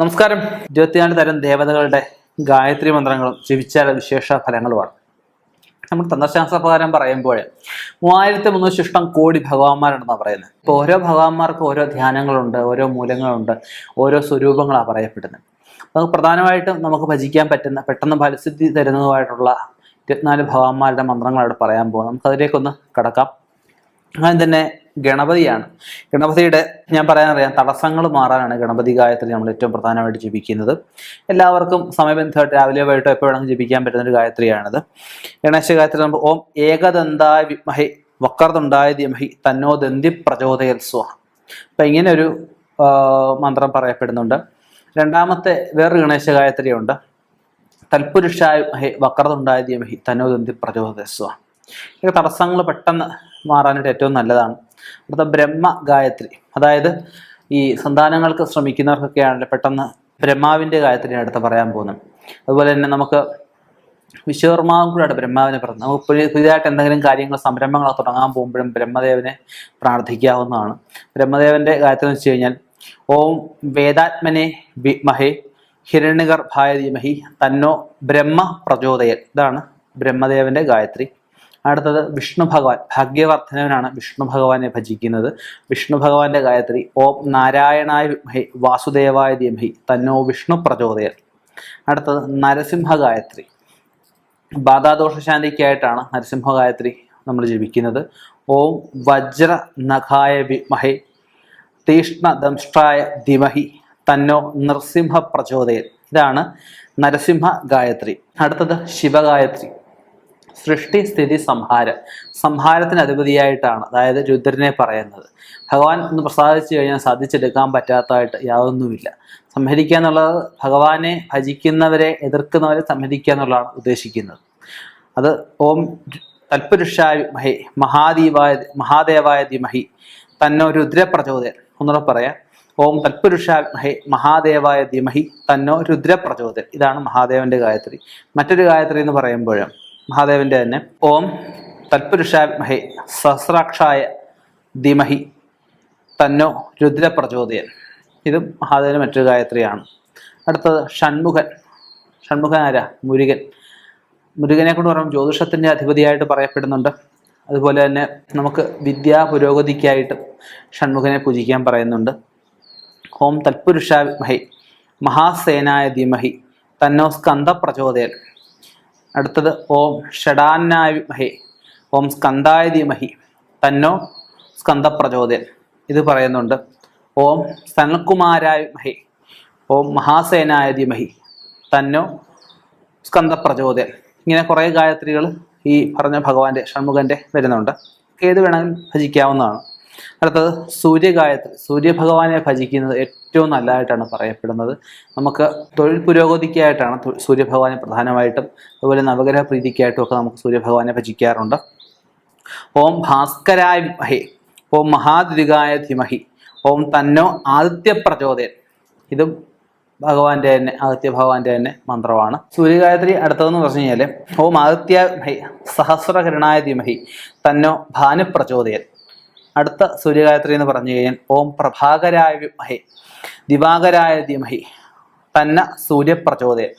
നമസ്കാരം. ഇരുപത്തിനാല് തരം ദേവതകളുടെ ഗായത്രി മന്ത്രങ്ങളും ജീവിച്ചാല വിശേഷ ഫലങ്ങളുമാണ്. നമ്മൾ തന്ത്രശാസ്ത്ര പ്രകാരം പറയുമ്പോൾ മൂവായിരത്തി മുന്നൂറ് ശിഷ്ടം കോടി ഭഗവാന്മാരുണ്ടെന്നാണ് പറയുന്നത്. ഇപ്പോൾ ഓരോ ഭഗവാന്മാർക്കും ഓരോ ധ്യാനങ്ങളുണ്ട് ഓരോ മൂലങ്ങളുണ്ട് ഓരോ സ്വരൂപങ്ങളാണ് പറയപ്പെടുന്നത്. നമുക്ക് പ്രധാനമായിട്ടും നമുക്ക് ഭജിക്കാൻ പറ്റുന്ന പെട്ടെന്ന് ഫലസിദ്ധി തരുന്നതുമായിട്ടുള്ള ഇരുപത്തിനാല് ഭഗവാന്മാരുടെ മന്ത്രങ്ങൾ അവിടെ പറയാൻ പോകും നമുക്കതിലേക്കൊന്ന് കടക്കാം. അങ്ങനെ തന്നെ ഗണപതിയാണ്. ഗണപതിയുടെ ഞാൻ പറയാനറിയാം തടസ്സങ്ങൾ മാറാനാണ് ഗണപതി ഗായത്രി നമ്മൾ ഏറ്റവും പ്രധാനമായിട്ട് ജപിക്കുന്നത്. എല്ലാവർക്കും സമയബന്ധമായിട്ട് രാവിലെ വൈകിട്ടോ വേണമെങ്കിൽ ജപിക്കാൻ പറ്റുന്ന ഒരു ഗായത്രിയാണിത്. ഗണേശ ഗായത്രി നമ്മൾ ഓം ഏകദന്തായ വിമഹി വക്രതുണ്ടായ ദിമഹി തന്നോ ദന്തി പ്രചോദയൽ അപ്പൊ ഇങ്ങനെ ഒരു മന്ത്രം പറയപ്പെടുന്നുണ്ട്. രണ്ടാമത്തെ വേറൊരു ഗണേശ ഗായത്രിയുണ്ട്. തൽപുരുഷായ വക്രതുണ്ടായ ധിമഹി തന്നോ ദന്തി പ്രചോദയ സ്വഹ ഈ തടസ്സങ്ങൾ പെട്ടെന്ന് മാറാനായിട്ട് ഏറ്റവും നല്ലതാണ്. അടുത്ത ബ്രഹ്മ ഗായത്രി. അതായത് ഈ സന്താനങ്ങൾക്ക് ശ്രമിക്കുന്നവർക്കൊക്കെയാണല്ലോ പെട്ടെന്ന് ബ്രഹ്മാവിന്റെ ഗായത്രിയാണ് അടുത്ത് പറയാൻ പോകുന്നത്. അതുപോലെ തന്നെ നമുക്ക് വിശ്വകർമാവും കൂടെയാണ് ബ്രഹ്മാവിനെ പറഞ്ഞത്. നമുക്ക് പുതിയ- പുതിയതായിട്ട് എന്തെങ്കിലും കാര്യങ്ങൾ സംരംഭങ്ങളൊക്കെ തുടങ്ങാൻ പോകുമ്പോഴും ബ്രഹ്മദേവനെ പ്രാർത്ഥിക്കാവുന്നതാണ്. ബ്രഹ്മദേവന്റെ ഗായത്രി എന്ന് വെച്ച് കഴിഞ്ഞാൽ ഓം വേദാത്മനെ വിമഹേ ഹിരണ്യഗർഭായ ധീമഹി തന്നോ ബ്രഹ്മ പ്രചോദയൻ. ഇതാണ് ബ്രഹ്മദേവന്റെ ഗായത്രി. അടുത്തത് വിഷ്ണു ഭഗവാൻ ഭാഗ്യവർദ്ധനവനാണ് വിഷ്ണു ഭഗവാനെ ഭജിക്കുന്നത്. വിഷ്ണു ഭഗവാന്റെ ഗായത്രി ഓം നാരായണായ വിമഹി വാസുദേവായ ധീമഹി തന്നോ വിഷ്ണു പ്രചോദയൻ. അടുത്തത് നരസിംഹ ഗായത്രി. ബാധാദോഷ ശാന്തിക്കായിട്ടാണ് നരസിംഹ ഗായത്രി നമ്മൾ ജപിക്കുന്നത്. ഓം വജ്ര നഖായ വിമഹേ തീഷ്ണ ദംഷ്ട്രായ ധിമഹി തന്നോ നൃസിംഹ പ്രചോദയൻ. ഇതാണ് നരസിംഹ ഗായത്രി. അടുത്തത് ശിവഗായത്രി. സൃഷ്ടി സ്ഥിതി സംഹാരം. സംഹാരത്തിന് അധിപതിയായിട്ടാണ് അതായത് രുദ്രനെ പറയുന്നത്. ഭഗവാൻ ഒന്ന് പ്രസാദിച്ചു കഴിഞ്ഞാൽ സാധിച്ചെടുക്കാൻ പറ്റാത്തതായിട്ട് യാതൊന്നുമില്ല. സംഹരിക്കുക എന്നുള്ളത് ഭഗവാനെ ഭജിക്കുന്നവരെ എതിർക്കുന്നവരെ സംഹരിക്കുക എന്നുള്ളതാണ് ഉദ്ദേശിക്കുന്നത്. അത് ഓം തൽപുരുഷായ മഹി മഹാദീവായ മഹാദേവായ ധിമഹി തന്നോ രുദ്രപ്രചോദയൻ ഒന്നുകൂടെ പറയാം. ഓം തൽപുരുഷായ മഹി മഹാദേവായ ധിമഹി തന്നോ രുദ്രപ്രചോദൻ ഇതാണ് മഹാദേവന്റെ ഗായത്രി. മറ്റൊരു ഗായത്രി എന്ന് പറയുമ്പോൾ മഹാദേവന്റെ തന്നെ. ഓം തൽപുരുഷായ മഹി സഹസ്രാക്ഷായ ധിമഹി തന്നോ രുദ്രപ്രചോദയൻ. ഇതും മഹാദേവന്റെ മറ്റൊരു ഗായത്രിയാണ്. അടുത്തത് ഷൺമുഖൻ. ആരാ? മുരുകൻ. മുരുകനെ കൊണ്ട് പറയുമ്പോൾ ജ്യോതിഷത്തിന്റെ അധിപതിയായിട്ട് പറയപ്പെടുന്നുണ്ട്. അതുപോലെ തന്നെ നമുക്ക് വിദ്യാ പുരോഗതിക്കായിട്ട് ഷൺമുഖനെ പൂജിക്കാൻ പറയുന്നുണ്ട്. ഓം തൽപുരുഷ മഹി മഹാസേനായ ധീമഹി തന്നോ സ്കന്ധ പ്രചോദയൻ അടുത്തത് ഓം ഷഡാന്നായ മഹി ഓം സ്കന്ധായ ധീമഹി തന്നോ സ്കന്ധപ്രചോദയൻ ഇത് പറയുന്നുണ്ട് ഓം സനൽകുമാരായ മഹി ഓം മഹാസേനായ ധീമഹി തന്നോ സ്കന്ധപ്രചോദയൻ ഇങ്ങനെ കുറേ ഗായത്രികൾ ഈ പറഞ്ഞ ഭഗവാന്റെ ഷൺമുഖന്റെ വരുന്നുണ്ട്. ഏത് വേണമെങ്കിലും ഭജിക്കാവുന്നതാണ്. അടുത്തത് സൂര്യഗായത്രി. സൂര്യഭഗവാനെ ഭജിക്കുന്നത് ഏറ്റവും നല്ലതായിട്ടാണ് പറയപ്പെടുന്നത്. നമുക്ക് തൊഴിൽ പുരോഗതിക്കായിട്ടാണ് സൂര്യഭഗവാനെ പ്രധാനമായിട്ടും അതുപോലെ നവഗ്രഹ പ്രീതിക്കായിട്ടും ഒക്കെ നമുക്ക് സൂര്യഭഗവാനെ ഭജിക്കാറുണ്ട്. ഓം ഭാസ്കരായ വിമഹി ഓം മഹാദുരികായ ധിമഹി ഓം തന്നോ ആദിത്യ പ്രചോദയൻ. ഇതും ഭഗവാന്റെ തന്നെ ആദിത്യ ഭഗവാന്റെ തന്നെ മന്ത്രമാണ്. സൂര്യഗായത്രി അടുത്തതെന്ന് പറഞ്ഞു കഴിഞ്ഞാൽ ഓം ആദിത്യ സഹസ്രകരണായ ധിമഹി തന്നോ ഭാനു പ്രചോദയൻ അടുത്ത സൂര്യഗായത്രി എന്ന് പറഞ്ഞു കഴിഞ്ഞാൽ ഓം പ്രഭാകരായ വിമഹി ദിവാകരായ ധിമഹി തന്ന സൂര്യപ്രചോദയം.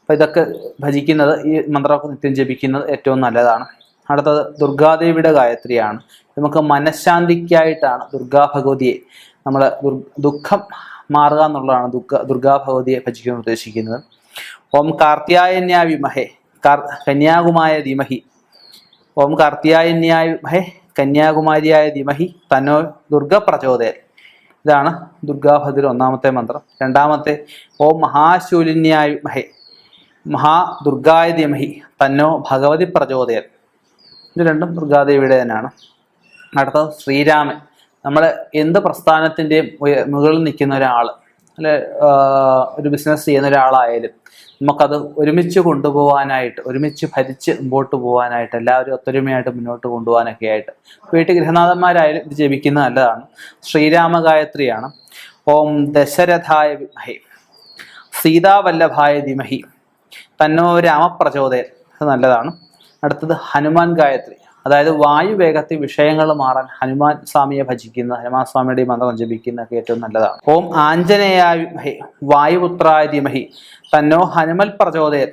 അപ്പം ഇതൊക്കെ ഭജിക്കുന്നത് ഈ മന്ത്രമൊക്കെ നിത്യം ജപിക്കുന്നത് ഏറ്റവും നല്ലതാണ്. അടുത്തത് ദുർഗാദേവിയുടെ ഗായത്രിയാണ്. നമുക്ക് മനഃശാന്തിക്കായിട്ടാണ് ദുർഗാ ഭഗവതിയെ നമ്മൾ ദുഃഖം മാറുക എന്നുള്ളതാണ് ദുഃഖ ദുർഗാ ഭഗവതിയെ ഭജിക്കാൻ ഉദ്ദേശിക്കുന്നത്. ഓം കാർത്യായന്യാ വിമഹേ കാർ കന്യാകുമായ ധീമഹി ഓം കാർത്തിയായന്യായ മഹേ കന്യാകുമാരിയായ ധിമഹി തന്നോ ദുർഗ പ്രചോദയൻ ഇതാണ് ദുർഗാഭദ്ര ഒന്നാമത്തെ മന്ത്രം. രണ്ടാമത്തെ ഓം മഹാശൂലിന്യായ മഹേ മഹാദുർഗായ ധിമഹി തന്നോ ഭഗവതി പ്രചോദയൻ. ഇത് രണ്ടും ദുർഗാദേവിയുടെ തന്നെയാണ്. അടുത്തത് ശ്രീരാമൻ. നമ്മൾ എന്ത് പ്രസ്ഥാനത്തിന്റെയും മുകളിൽ നിൽക്കുന്ന ഒരാൾ അല്ലെ ഒരു ബിസിനസ് ചെയ്യുന്ന ഒരാളായാലും നമുക്കത് ഒരുമിച്ച് കൊണ്ടുപോകാനായിട്ട് ഒരുമിച്ച് ഭരിച്ച് മുമ്പോട്ട് പോകാനായിട്ട് എല്ലാവരും ഒത്തൊരുമയായിട്ട് മുന്നോട്ട് കൊണ്ടുപോകാനൊക്കെ ആയിട്ട് വീട്ടിൽ ഗൃഹനാഥന്മാരായാലും ഇത് ജപിക്കുന്നത് നല്ലതാണ്. ശ്രീരാമ ഗായത്രിയാണ് ഓം ദശരഥായ വിമഹി. സീതാവല്ലഭായ ധിമഹി തന്നോ രാമപ്രചോദയൻ. അത് നല്ലതാണ്. അടുത്തത് ഹനുമാൻ ഗായത്രി. അതായത് വായു വേഗത്തിൽ വിഷയങ്ങൾ മാറാൻ ഹനുമാൻ സ്വാമിയെ ഭജിക്കുന്ന ഹനുമാൻ സ്വാമിയുടെ മന്ത്രം ജപിക്കുന്ന ഏറ്റവും നല്ലതാണ്. ഓം ആഞ്ജനേയായ വായുപുത്രായ ധീമഹി തന്നോ ഹനുമൽ പ്രചോദയൻ.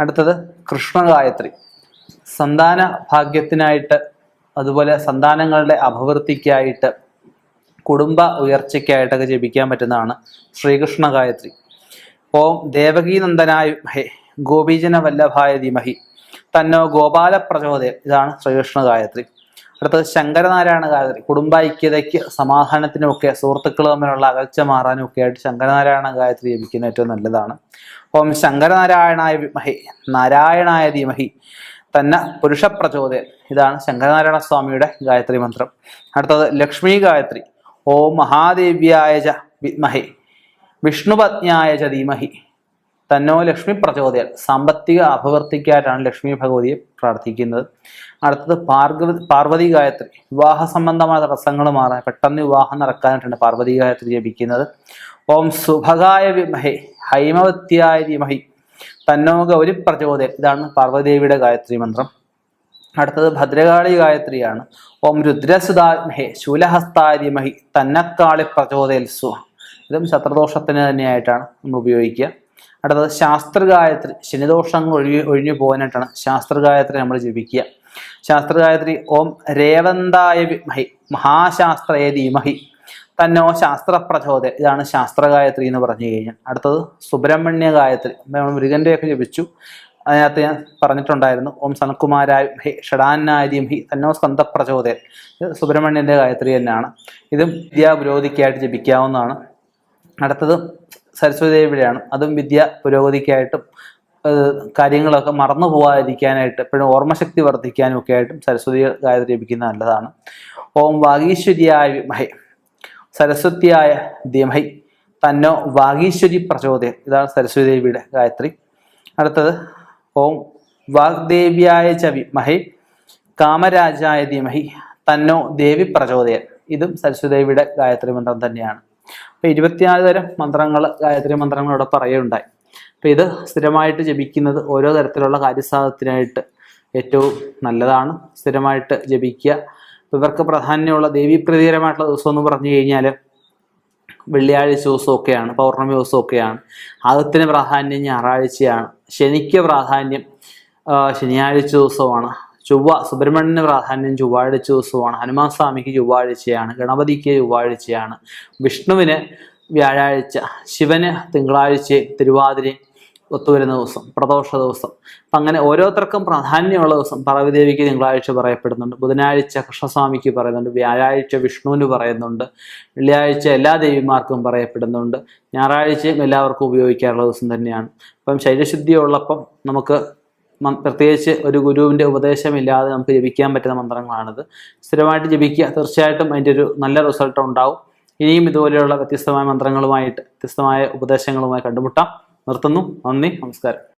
അടുത്തത് കൃഷ്ണഗായത്രി. സന്താന ഭാഗ്യത്തിനായിട്ട് അതുപോലെ സന്താനങ്ങളുടെ അഭിവൃദ്ധിക്കായിട്ട് കുടുംബ ഉയർച്ചയ്ക്കായിട്ടൊക്കെ ജപിക്കാൻ പറ്റുന്നതാണ് ശ്രീകൃഷ്ണ ഗായത്രി ഓം ദേവകീനന്ദനായ ഹേ ഗോപീജന വല്ലഭായ ധീമഹി. തന്നോ ഗോപാല പ്രചോദയം. ഇതാണ് ശ്രീകൃഷ്ണ ഗായത്രി. അടുത്തത് ശങ്കരനാരായണ ഗായത്രി. കുടുംബ ഐക്യതയ്ക്ക് സമാധാനത്തിനുമൊക്കെ സുഹൃത്തുക്കൾ തമ്മിലുള്ള അകൽച്ച മാറാനും ഒക്കെ ആയിട്ട് ശങ്കരനാരായണ ഗായത്രി ജപിക്കുന്നത് ഏറ്റവും നല്ലതാണ്. ഓം ശങ്കരനാരായണായ വിമഹി നാരായണായ ധീമഹി തന്നെ പുരുഷ പ്രചോദയം. ഇതാണ് ശങ്കരനാരായണ സ്വാമിയുടെ ഗായത്രി മന്ത്രം. അടുത്തത് ലക്ഷ്മി ഗായത്രി. ഓം മഹാദേവ്യായ ച വിദ്മഹി വിഷ്ണുപത്നിയായ ച ധീമഹി. തന്നോ ലക്ഷ്മി പ്രചോദയാൽ സാമ്പത്തിക അഭിവൃദ്ധിക്കായിട്ടാണ് ലക്ഷ്മി ഭഗവതിയെ പ്രാർത്ഥിക്കുന്നത്. അടുത്തത് പാർവതി പാർവതി ഗായത്രി. വിവാഹ സംബന്ധമായ തടസ്സങ്ങൾ മാറാൻ പെട്ടെന്ന് വിവാഹം നടക്കാനായിട്ടാണ് പാർവതി ഗായത്രി ജപിക്കുന്നത്. ഓം സുഭഗായ വിമഹേ ഹൈമവത്യായ വിമഹി തന്നോ ഗൗരി പ്രചോദയൻ ഇതാണ് പാർവതിദേവിയുടെ ഗായത്രി മന്ത്രം. അടുത്തത് ഭദ്രകാളി ഗായത്രിയാണ്. ഓം രുദ്രസുതാത്മഹേ ശൂലഹസ്താരിമഹി തന്നക്കാളി പ്രചോദയൽ സുഹ ഇതും ശത്രുദോഷത്തിന് തന്നെയായിട്ടാണ് നമ്മൾ ഉപയോഗിക്കുക. അടുത്തത് ശാസ്ത്രഗായത്രി ശനിദോഷങ്ങൾ ഒഴിഞ്ഞു ഒഴിഞ്ഞു പോകാനായിട്ടാണ് ശാസ്ത്രഗായത്രി നമ്മൾ ജപിക്കുക. ശാസ്ത്രഗായത്രി ഓം രേവന്തായ വിമഹി മഹാശാസ്ത്രയെ ധീമഹി തന്നോ ശാസ്ത്ര പ്രചോദ ഇതാണ് ശാസ്ത്രഗായത്രി എന്ന് പറഞ്ഞു കഴിഞ്ഞാൽ. അടുത്തത് സുബ്രഹ്മണ്യ ഗായത്രി നമ്മൾ മൃഗന്റെയൊക്കെ ജപിച്ചു. അതിനകത്ത് ഞാൻ പറഞ്ഞിട്ടുണ്ടായിരുന്നു ഓം സനക്കുമാരായ ഹി ഷടാനാര്യം ഹി തന്നോ സ്കന്ധ പ്രചോദയൻ ഇത് സുബ്രഹ്മണ്യന്റെ ഗായത്രി തന്നെയാണ്. ഇതും വിദ്യാപുരോധിക്കായിട്ട് ജപിക്കാവുന്നതാണ്. അടുത്തത് സരസ്വതി ദേവിയുടെയാണ് അതും വിദ്യ പുരോഗതിക്കായിട്ടും കാര്യങ്ങളൊക്കെ മറന്നു പോകാതിരിക്കാനായിട്ട് എപ്പോഴും ഓർമ്മശക്തി വർദ്ധിക്കാനും ഒക്കെ ആയിട്ടും സരസ്വതി ഗായത്രി ലഭിക്കുന്നത് നല്ലതാണ്. ഓം വാഗീശ്വരിയായ വിമഹൈ സരസ്വതിയായ ധീമഹൈ തന്നോ വാഗീശ്വരി പ്രചോദയം ഇതാണ് സരസ്വതി ദേവിയുടെ ഗായത്രി. അടുത്തത് ഓം വാഗ്ദേവിയായ ച വിമഹൈ കാമരാജായ ധീമഹി തന്നോ ദേവി പ്രചോദയം ഇതും സരസ്വതി ദേവിയുടെ ഗായത്രി മന്ത്രം തന്നെയാണ്. അപ്പൊ ഇരുപത്തിനാല് തരം മന്ത്രങ്ങൾ ഗായത്രി മന്ത്രങ്ങൾ ഇവിടെ പറയുകയുണ്ടായി. അപ്പൊ ഇത് സ്ഥിരമായിട്ട് ജപിക്കുന്നത് ഓരോ തരത്തിലുള്ള കാര്യസാധനത്തിനായിട്ട് ഏറ്റവും നല്ലതാണ്. സ്ഥിരമായിട്ട് ജപിക്കുക. ഇവർക്ക് പ്രാധാന്യമുള്ള ദേവീപ്രതീകരമായിട്ടുള്ള ദിവസം എന്ന് പറഞ്ഞു കഴിഞ്ഞാൽ വെള്ളിയാഴ്ച ദിവസമൊക്കെയാണ് പൗർണമി ദിവസമൊക്കെയാണ്. ആദത്തിന് പ്രാധാന്യം ഞായറാഴ്ചയാണ്. ശനിക്ക് പ്രാധാന്യം ശനിയാഴ്ച ദിവസമാണ്. ചൊവ്വ സുബ്രഹ്മണ്യന് പ്രാധാന്യം ചൊവ്വാഴ്ച ദിവസമാണ്. ഹനുമാൻ സ്വാമിക്ക് ചൊവ്വാഴ്ചയാണ് ഗണപതിക്ക് ചൊവ്വാഴ്ചയാണ്. വിഷ്ണുവിന് വ്യാഴാഴ്ച ശിവന് തിങ്കളാഴ്ച തിരുവാതിരയും ഒത്തുവരുന്ന ദിവസം പ്രദോഷ ദിവസം. അപ്പം അങ്ങനെ ഓരോരുത്തർക്കും പ്രാധാന്യമുള്ള ദിവസം. പറവിദേവിക്ക് തിങ്കളാഴ്ച പറയപ്പെടുന്നുണ്ട് ബുധനാഴ്ച കൃഷ്ണസ്വാമിക്ക് പറയുന്നുണ്ട് വ്യാഴാഴ്ച വിഷ്ണുവിന് പറയുന്നുണ്ട് വെള്ളിയാഴ്ച എല്ലാ ദേവിമാർക്കും പറയപ്പെടുന്നുണ്ട് ഞായറാഴ്ചയും എല്ലാവർക്കും ഉപയോഗിക്കാറുള്ള ദിവസം തന്നെയാണ്. അപ്പം ശരീരശുദ്ധി നമുക്ക് പ്രത്യേകിച്ച് ഒരു ഗുരുവിന്റെ ഉപദേശമില്ലാതെ നമുക്ക് ജപിക്കാൻ പറ്റുന്ന മന്ത്രങ്ങളാണിത്. സ്ഥിരമായിട്ട് ജപിക്കുക. തീർച്ചയായിട്ടും അതിന്റെ ഒരു നല്ല റിസൾട്ട് ഉണ്ടാവും. ഇനിയും ഇതുപോലെയുള്ള വ്യത്യസ്തമായ മന്ത്രങ്ങളുമായിട്ട് വ്യത്യസ്തമായ ഉപദേശങ്ങളുമായി കണ്ടുമുട്ടാം. നിർത്തുന്നു. നന്ദി. നമസ്കാരം.